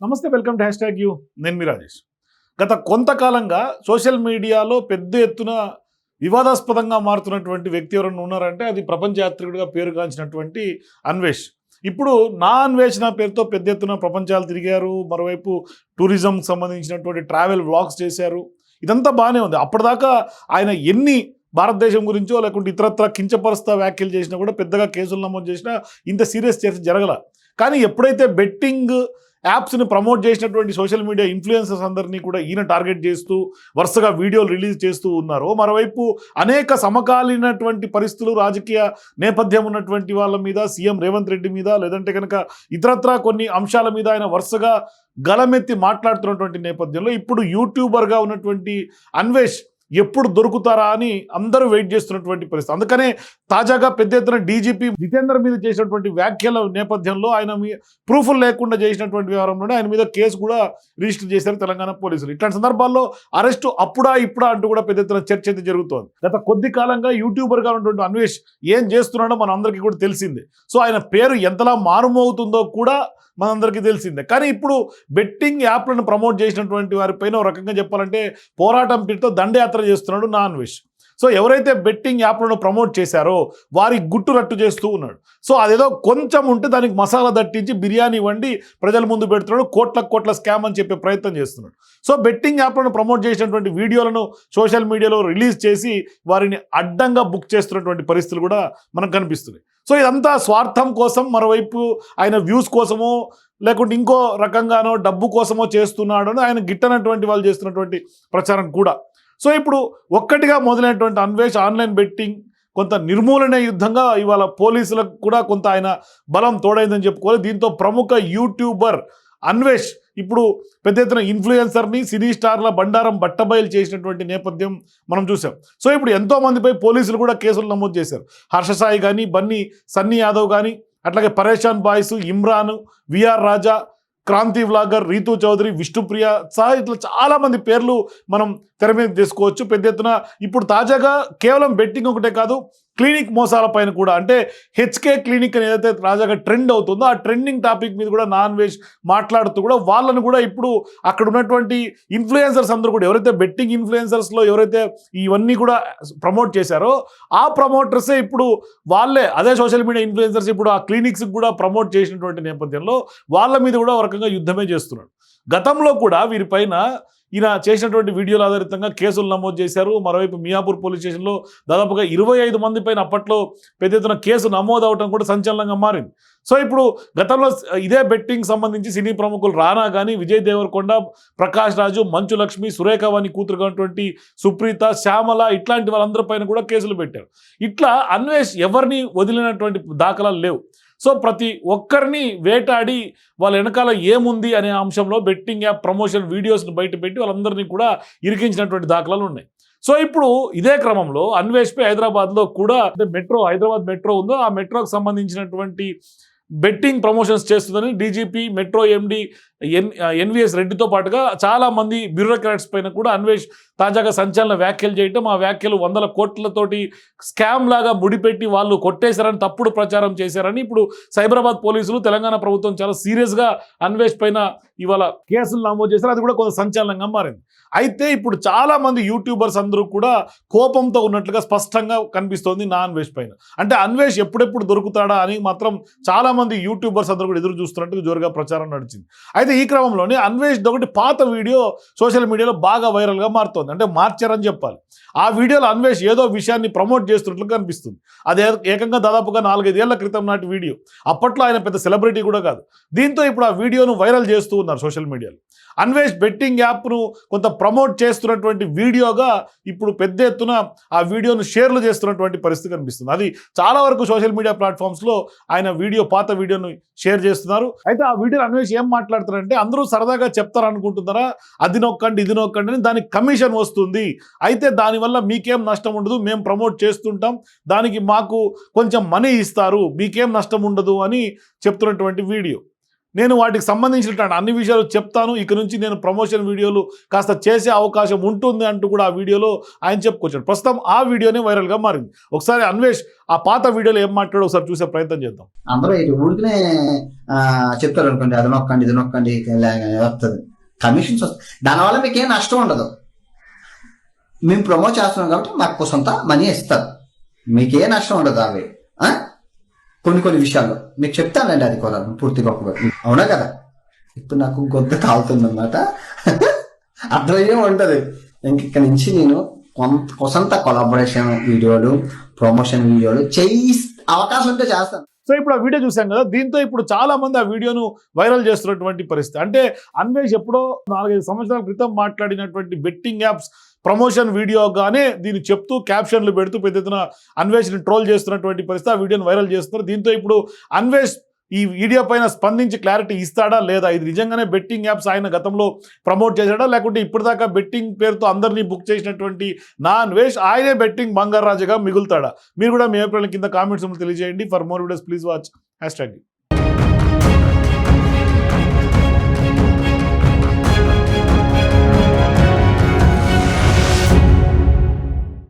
నమస్తే welcome to hashtag you. నేను మీ రాజేష్. గత కొంతకాలంగా సోషల్ మీడియాలో పెద్ద ఎత్తున వివాదాస్పదంగా మారుతున్నటువంటి వ్యక్తి ఎవరైనా ఉన్నారంటే అది ప్రపంచయాత్రికుడిగా పేరుగాంచినటువంటి అన్వేష్. ఇప్పుడు నా అన్వేషణ పేరుతో పెద్ద ఎత్తున ప్రపంచాలు తిరిగారు మరోవైపు టూరిజంకి సంబంధించినటువంటి ట్రావెల్ వ్లాగ్స్ చేశారు. ఇదంతా బాగానే ఉంది. అప్పటిదాకా ఆయన ఎన్ని భారతదేశం గురించో లేకుంటే ఇతరత్ర కించపరుస్తా వ్యాఖ్యలు చేసినా కూడా పెద్దగా కేసులు నమోదు చేసినా ఇంత సీరియస్ చేసి జరగల. కానీ ఎప్పుడైతే బెట్టింగ్ యాప్స్ని ప్రమోట్ చేసినటువంటి సోషల్ మీడియా ఇన్ఫ్లుయెన్సర్స్ అందరినీ కూడా ఈయన టార్గెట్ చేస్తూ వరుసగా వీడియోలు రిలీజ్ చేస్తూ ఉన్నారు. మరోవైపు అనేక సమకాలీనటువంటి పరిస్థితులు రాజకీయ నేపథ్యం ఉన్నటువంటి వాళ్ళ మీద సీఎం రేవంత్ రెడ్డి మీద లేదంటే కనుక ఇతరత్రా కొన్ని అంశాల మీద ఆయన వరుసగా గలమెత్తి మాట్లాడుతున్నటువంటి నేపథ్యంలో ఇప్పుడు యూట్యూబర్గా ఉన్నటువంటి అన్వేష్ ఎప్పుడు దొరుకుతారా అని అందరూ వెయిట్ చేస్తున్నటువంటి పరిస్థితి. అందుకనే తాజాగా పెద్ద ఎత్తున డీజీపీ జితేందర్ మీద చేసినటువంటి వ్యాఖ్యల నేపథ్యంలో ఆయన మీ ప్రూఫ్లు లేకుండా చేసినటువంటి వ్యవహారంలోనే ఆయన మీద కేసు కూడా రిజిస్టర్ చేశారు తెలంగాణ పోలీసులు. ఇట్లాంటి సందర్భాల్లో అరెస్టు అప్పుడా ఇప్పుడా అంటూ కూడా పెద్ద ఎత్తున చర్చ అయితే జరుగుతోంది. గత కొద్ది కాలంగా యూట్యూబర్గా ఉన్నటువంటి అన్వేష్ ఏం చేస్తున్నాడో మన అందరికీ కూడా తెలిసిందే. సో ఆయన పేరు ఎంతలా మారుమోగుతుందో కూడా మనందరికీ తెలిసిందే. కానీ ఇప్పుడు బెట్టింగ్ యాప్లను ప్రమోట్ చేసినటువంటి వారిపైన ఒక రకంగా చెప్పాలంటే పోరాటం పేరుతో దండయాత్ర చేస్తున్నాడు నాన్ వెజ్ సో ఎవరైతే బెట్టింగ్ యాప్లను ప్రమోట్ చేశారో వారి గుట్టు రట్టు చేస్తూ ఉన్నాడు. సో అదేదో కొంచెం ఉంటే దానికి మసాలా దట్టించి బిర్యానీ వండి ప్రజల ముందు పెడుతున్నాడు కోట్ల కోట్ల స్కామ్ అని చెప్పే ప్రయత్నం చేస్తున్నాడు. సో బెట్టింగ్ యాప్లను ప్రమోట్ చేసినటువంటి వీడియోలను సోషల్ మీడియాలో రిలీజ్ చేసి వారిని అడ్డంగా బుక్ చేస్తున్నటువంటి పరిస్థితులు కూడా మనకు కనిపిస్తున్నాయి. సో ఇదంతా స్వార్థం కోసం మరోవైపు ఆయన వ్యూస్ కోసమో లేకుంటే ఇంకో రకంగానో డబ్బు కోసమో చేస్తున్నాడు ఆయన గిట్టనటువంటి వాళ్ళు చేస్తున్నటువంటి ప్రచారం కూడా. సో ఇప్పుడు ఒక్కటిగా మొదలైనటువంటి అన్వేష్ ఆన్లైన్ బెట్టింగ్ కొంత నిర్మూలన యుద్ధంగా ఇవాళ పోలీసులకు కూడా కొంత ఆయన బలం తోడైందని చెప్పుకోవాలి. దీంతో ప్రముఖ యూట్యూబర్ అన్వేష్ ఇప్పుడు పెద్ద ఎత్తున ఇన్ఫ్లుయెన్సర్ని సినీ స్టార్ల బండారం బట్టబయలు చేసినటువంటి నేపథ్యం మనం చూసాం. సో ఇప్పుడు ఎంతో మందిపై పోలీసులు కూడా కేసులు నమోదు చేశారు. హర్షసాయి కానీ బన్నీ సన్నీ యాదవ్ కానీ అట్లాగే Pareshan boys Imran VR Raja Kranti vlogger Rithu Chowdary Vishnupriya సహా ఇట్లా చాలామంది పేర్లు మనం తెర మీద తీసుకోవచ్చు. పెద్ద ఎత్తున ఇప్పుడు తాజాగా కేవలం బెట్టింగ్ ఒకటే కాదు క్లినిక్ మోసాల పైన కూడా అంటే హెచ్కే క్లినిక్ అని ఏదైతే తాజాగా ట్రెండ్ అవుతుందో ఆ ట్రెండింగ్ టాపిక్ మీద కూడా నాన్ వెజ్ మాట్లాడుతూ కూడా వాళ్ళని కూడా ఇప్పుడు అక్కడ ఉన్నటువంటి ఇన్ఫ్లుయెన్సర్స్ అందరూ కూడా ఎవరైతే బెట్టింగ్ ఇన్ఫ్లుయెన్సర్స్లో ఎవరైతే ఇవన్నీ కూడా ప్రమోట్ చేశారో ఆ ప్రమోటర్సే ఇప్పుడు వాళ్ళే అదే సోషల్ మీడియా ఇన్ఫ్లుయెన్సర్స్ ఇప్పుడు ఆ క్లినిక్స్కి కూడా ప్రమోట్ చేసినటువంటి నేపథ్యంలో వాళ్ళ మీద కూడా ఒక రకంగా యుద్ధమే చేస్తున్నాడు గతంలో కూడా వీరిపైన ఈయన చేసినటువంటి వీడియోల ఆధారితంగా కేసులు నమోదు చేశారు. మరోవైపు మియాపూర్ పోలీస్ స్టేషన్లో దాదాపుగా ఇరవై ఐదు మంది పైన అప్పట్లో పెద్ద ఎత్తున కేసు నమోదు అవడం కూడా సంచలనంగా మారింది. సో ఇప్పుడు గతంలో ఇదే బెట్టింగ్ సంబంధించి సినీ ప్రముఖులు రానా కానీ విజయ్ దేవరకొండ ప్రకాష్ రాజు మంచు లక్ష్మి సురేఖ వాణి కూతురుగా ఉన్నటువంటి సుప్రీత శ్యామల ఇట్లాంటి వాళ్ళందరి పైన కూడా కేసులు పెట్టారు. ఇట్లా అన్వేష్ ఎవరిని వదిలినటువంటి దాఖలాలు లేవు. సో ప్రతి ఒక్కరిని వేటాడి వాళ్ళ వెనకాల ఏముంది అనే అంశంలో బెట్టింగ్ యాప్ ప్రమోషన్ వీడియోస్ని బయట పెట్టి వాళ్ళందరినీ కూడా ఇరికించినటువంటి దాఖలాలు ఉన్నాయి. సో ఇప్పుడు ఇదే క్రమంలో అన్వేష్పై హైదరాబాద్లో కూడా అంటే మెట్రో హైదరాబాద్ మెట్రో ఉందో ఆ మెట్రోకి సంబంధించినటువంటి బెట్టింగ్ ప్రమోషన్స్ చేస్తుందని DGP metro MD N NVS రెడ్డితో పాటుగా చాలామంది బ్యూరోక్రాట్స్ పైన కూడా అన్వేష్ తాజాగా సంచలన వ్యాఖ్యలు చేయటం ఆ వ్యాఖ్యలు వందల కోట్లతోటి స్కామ్ లాగా ముడిపెట్టి వాళ్ళు కొట్టేశారని తప్పుడు ప్రచారం చేశారని ఇప్పుడు సైబరాబాద్ పోలీసులు తెలంగాణ ప్రభుత్వం చాలా సీరియస్గా అన్వేష్ పైన ఇవాళ కేసులు నమోదు చేశారు. అది కూడా కొంత సంచలనంగా మారింది. అయితే ఇప్పుడు చాలా మంది యూట్యూబర్స్ అందరూ కూడా కోపంతో ఉన్నట్లుగా స్పష్టంగా కనిపిస్తోంది నా అన్వేష్ పైన. అంటే అన్వేష్ ఎప్పుడెప్పుడు దొరుకుతాడా అని మాత్రం చాలా మంది యూట్యూబర్స్ అందరూ కూడా ఎదురు చూస్తున్నట్టుగా జోరుగా ప్రచారం నడిచింది. అయితే ఈ క్రమంలోనే అన్వేష్ ఒకటి పాత వీడియో సోషల్ మీడియాలో బాగా వైరల్గా మారుతోంది. అంటే మార్చారని చెప్పాలి. ఆ వీడియోలో అన్వేష్ ఏదో విషయాన్ని ప్రమోట్ చేస్తున్నట్లు కనిపిస్తుంది. అది ఏకంగా దాదాపుగా నాలుగైదేళ్ళ క్రితం నాటి వీడియో. అప్పట్లో ఆయన పెద్ద సెలబ్రిటీ కూడా కాదు. దీంతో ఇప్పుడు ఆ వీడియోను వైరల్ చేస్తూ ఉన్నారు సోషల్ మీడియాలో. అన్వేష్ బెట్టింగ్ యాప్ను కొంత ప్రమోట్ చేస్తున్నటువంటి వీడియోగా ఇప్పుడు పెద్ద ఎత్తున ఆ వీడియోను షేర్లు చేస్తున్నటువంటి పరిస్థితి కనిపిస్తుంది. అది చాలా వరకు సోషల్ మీడియా ప్లాట్ఫామ్స్లో ఆయన వీడియో పాత వీడియోను షేర్ చేస్తున్నారు. అయితే ఆ వీడియో అన్వేష్ ఏం మాట్లాడుతారంటే అందరూ సరదాగా చెప్తారు అనుకుంటున్నారా అది నొక్కండి ఇది నొక్కండి అని దానికి కమిషన్ వస్తుంది. అయితే దానివల్ల మీకేం నష్టం ఉండదు మేము ప్రమోట్ చేస్తుంటాం. దానికి మాకు కొంచెం మనీ ఇస్తారు మీకేం నష్టం ఉండదు అని చెప్తున్నటువంటి వీడియో. నేను వాటికి సంబంధించినటువంటి అన్ని విషయాలు చెప్తాను. ఇక నుంచి నేను ప్రమోషన్ వీడియోలు కాస్త చేసే అవకాశం ఉంటుంది అంటూ కూడా ఆ వీడియోలో ఆయన చెప్పుకొచ్చాడు. ప్రస్తుతం ఆ వీడియోనే వైరల్గా మారింది. ఒకసారి అన్వేష్ ఆ పాత వీడియోలో ఏం మాట్లాడో ఒకసారి చూసే ప్రయత్నం చేద్దాం. అందరూ ఇటు ఊరికనే చెప్తారు అనుకోండి అది నొక్కండి ఇది నొక్కండి వస్తుంది కమిషన్స్ వస్తాయి దానివల్ల మీకు ఏం నష్టం ఉండదు. మేము ప్రమోట్ చేస్తున్నాం కాబట్టి మాకు సొంత మనీ ఇస్తారు. మీకు ఏ నష్టం ఉండదు అవి. కొన్ని కొన్ని విషయాల్లో. మీకు చెప్తానండి అది కూడా పూర్తిగా ఒక అవునా కదా? ఇప్పుడు నాకు గొంత కాలుతుందన్నమాట అర్థమయ్యే ఉంటది. ఇంక ఇక్కడ నుంచి నేను కొంత కొంత కొలాబరేషన్ వీడియోలు ప్రమోషన్ వీడియోలు చేయి అవకాశం ఉంటే చేస్తాను. సో ఇప్పుడు ఆ వీడియో చూసాం కదా దీంతో ఇప్పుడు చాలా మంది ఆ వీడియోను వైరల్ చేస్తున్నటువంటి పరిస్థితి. అంటే అన్వేష్ ఎప్పుడో నాలుగైదు సంవత్సరాల క్రితం మాట్లాడినటువంటి బెట్టింగ్ యాప్స్ ప్రమోషన్ వీడియోగానే దీన్ని చెప్తూ క్యాప్షన్లు పెడుతూ పెద్ద ఎత్తున అన్వేష్ని ట్రోల్ చేస్తున్నటువంటి పరిస్థితి ఆ వీడియోని వైరల్ చేస్తున్నారు. దీంతో ఇప్పుడు అన్వేష్ ఈ వీడియో పైన స్పందించి క్లారిటీ ఇస్తాడా లేదా? ఇది నిజంగానే బెట్టింగ్ యాప్స్ ఆయన గతంలో ప్రమోట్ చేశాడా? లేకుంటే ఇప్పటిదాకా బెట్టింగ్ పేరుతో అందరినీ బుక్ చేసినటువంటి నాన్ వేష్ ఆయనే బెట్టింగ్ బంగారాజుగా మిగులుతాడా? మీరు కూడా మీ ఏప్రిల్ కింద కామెంట్స్ తెలియజేయండి. For more videos please watch hashtag